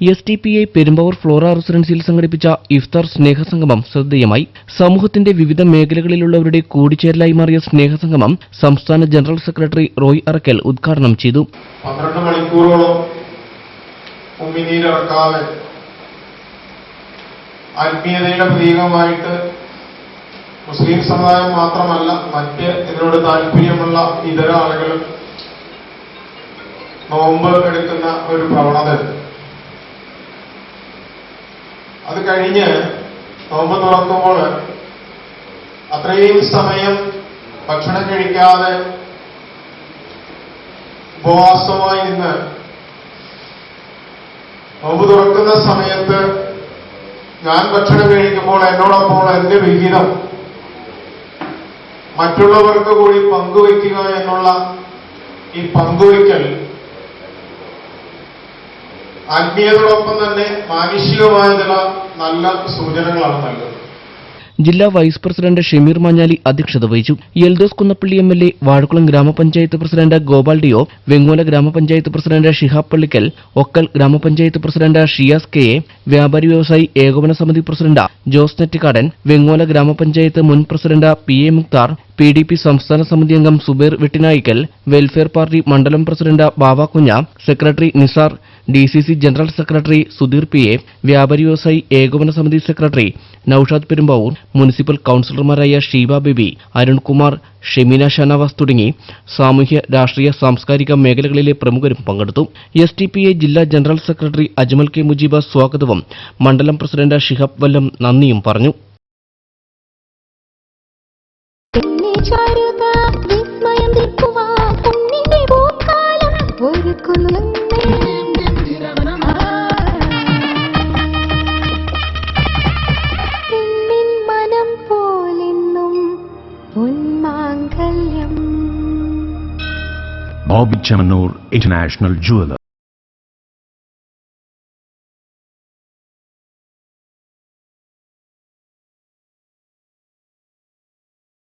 S T P I Perumbavoor Flora റെസിഡൻസിയിൽ സംഘടിപ്പിച്ച ഇഫ്താർ സ്നേഹസംഗമം ശ്രദ്ധേയമായി. സമൂഹത്തിന്റെ വിവിധ മേഖലകളിലുള്ളവരുടെ കൂടിച്ചേരലായി മാറിയ സ്നേഹസംഗമം സംസ്ഥാന ജനറൽ സെക്രട്ടറി റോയ് അറക്കൽ ഉദ്ഘാടനം ചെയ്തു. പന്ത്രണ്ട് മണിക്കൂറോളം ഉമ്മിനീരിറക്കാതെ ആത്മീയതയുടെ പ്രതീകമായിട്ട് മുസ്ലിം സമുദായം മാത്രമല്ല മറ്റ് ഇതിനോട് താല്പര്യമുള്ള ഇതര ആളുകൾ നോമ്പ് എടുക്കുന്ന ഒരു പ്രവണത അത് കഴിഞ്ഞ് നോമ്പ് തുറക്കുമ്പോൾ അത്രയും സമയം ഭക്ഷണം കഴിക്കാതെ ഉപവാസമായി നിന്ന് നോമ്പ് തുറക്കുന്ന സമയത്ത് ഞാൻ ഭക്ഷണം കഴിക്കുമ്പോൾ എന്നോടൊപ്പം എന്റെ വിഹിതം മറ്റുള്ളവർക്ക് കൂടി പങ്കുവയ്ക്കുക എന്നുള്ള ഈ പങ്കുവയ്ക്കൽ ആത്മീയതയോടൊപ്പം തന്നെ മാനുഷികമായ ചില നല്ല സൂചനകളാണ് നൽകുന്നത്. ജില്ലാ വൈസ് പ്രസിഡന്റ് ഷമീർ മഞ്ഞാലി അധ്യക്ഷത വഹിച്ചു. Eldhose Kunnappilly M L A Vazhakulam ഗ്രാമപഞ്ചായത്ത് പ്രസിഡന്റ് ഗോപാൽ ഡിയോ വെങ്ങോല ഗ്രാമപഞ്ചായത്ത് പ്രസിഡന്റ് ഷിഹാബ് പള്ളിക്കൽ ഒക്കൽ ഗ്രാമപഞ്ചായത്ത് പ്രസിഡന്റ് ഷിയാസ് കെ എ വ്യാപാരി വ്യവസായി ഏകോപന സമിതി പ്രസിഡന്റ് ജോസ് നെറ്റിക്കാടൻ വെങ്ങോല ഗ്രാമപഞ്ചായത്ത് മുൻ president P A Mukthar P D P സംസ്ഥാന സമിതി അംഗം സുബീർ വെട്ടിനായിക്കൽ വെൽഫെയർ പാർട്ടി മണ്ഡലം president Baba Kunja secretary Nisar D C C general secretary Sudheer P A വ്യാപാരി വ്യവസായി ഏകോപന സമിതി സെക്രട്ടറി നൌഷാദ് പെരുമ്പാവൂർ മുനിസിപ്പൽ കൌൺസിലർമാരായ ഷീബ ബേബി അരുൺകുമാർ ഷെമീന ഷനവാസ് തുടങ്ങി സാമൂഹ്യ രാഷ്ട്രീയ സാംസ്കാരിക മേഖലകളിലെ പ്രമുഖരും പങ്കെടുത്തു. എസ് ടി പി എ ജില്ലാ general secretary Ajmal K Mujeeba സ്വാഗതവും മണ്ഡലം പ്രസിഡന്റ് ഷിഹബ് വല്ലം നന്ദിയും പറഞ്ഞു. പൊന്മാങ്കല്യം Bobby Chamanur International Jeweler.